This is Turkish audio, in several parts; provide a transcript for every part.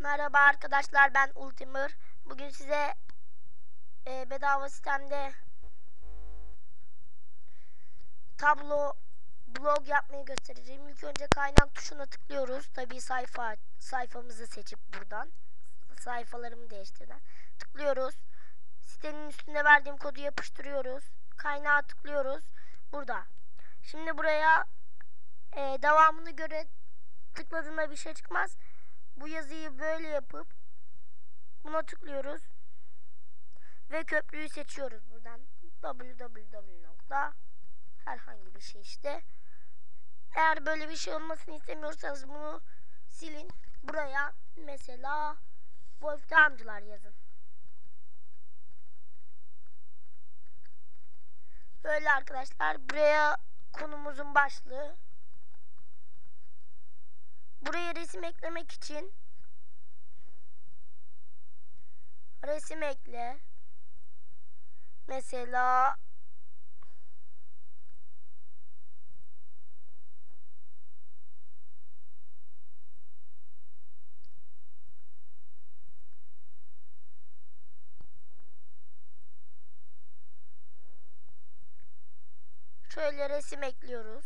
Merhaba arkadaşlar ben Ultimir. Bugün size e, bedava sistemde tablo blog yapmayı göstereceğim. İlk önce kaynak tuşuna tıklıyoruz. Tabii sayfa sayfamızı seçip buradan sayfalarımı değiştirden tıklıyoruz. Sitenin üstünde verdiğim kodu yapıştırıyoruz. Kaynağa tıklıyoruz. Burada. Şimdi buraya e, devamını göre tıkladığında bir şey çıkmaz. Bu yazıyı böyle yapıp buna tıklıyoruz. Ve köprüyü seçiyoruz buradan. www nokta herhangi bir şey işte. Eğer böyle bir şey olmasını istemiyorsanız bunu silin. Buraya mesela Wolframcılar yazın. Böyle arkadaşlar. Buraya konumuzun başlığı. Buraya resim eklemek için resim ekle. Mesela şöyle resim ekliyoruz.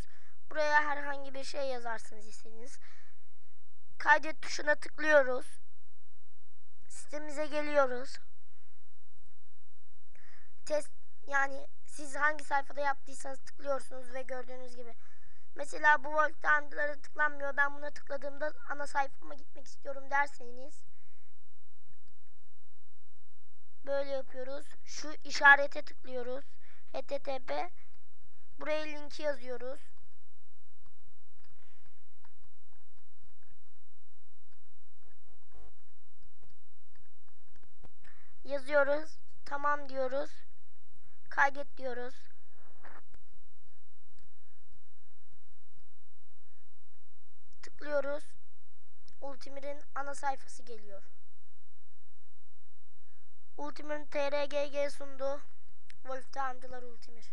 Buraya herhangi bir şey yazarsınız istediğiniz. Kaydet tuşuna tıklıyoruz. Sitemize geliyoruz. Test yani siz hangi sayfada yaptıysanız tıklıyorsunuz ve gördüğünüz gibi. Mesela bu volttanlara tıklanmıyor. Ben buna tıkladığımda ana sayfama gitmek istiyorum derseniz böyle yapıyoruz. Şu işarete tıklıyoruz. http buraya linki yazıyoruz. Yazıyoruz. Tamam diyoruz. Kaydet diyoruz. Tıklıyoruz. Ultimir'in ana sayfası geliyor. Ultimir'in TRGG sundu. Wolf'te Amcalar Ultimir.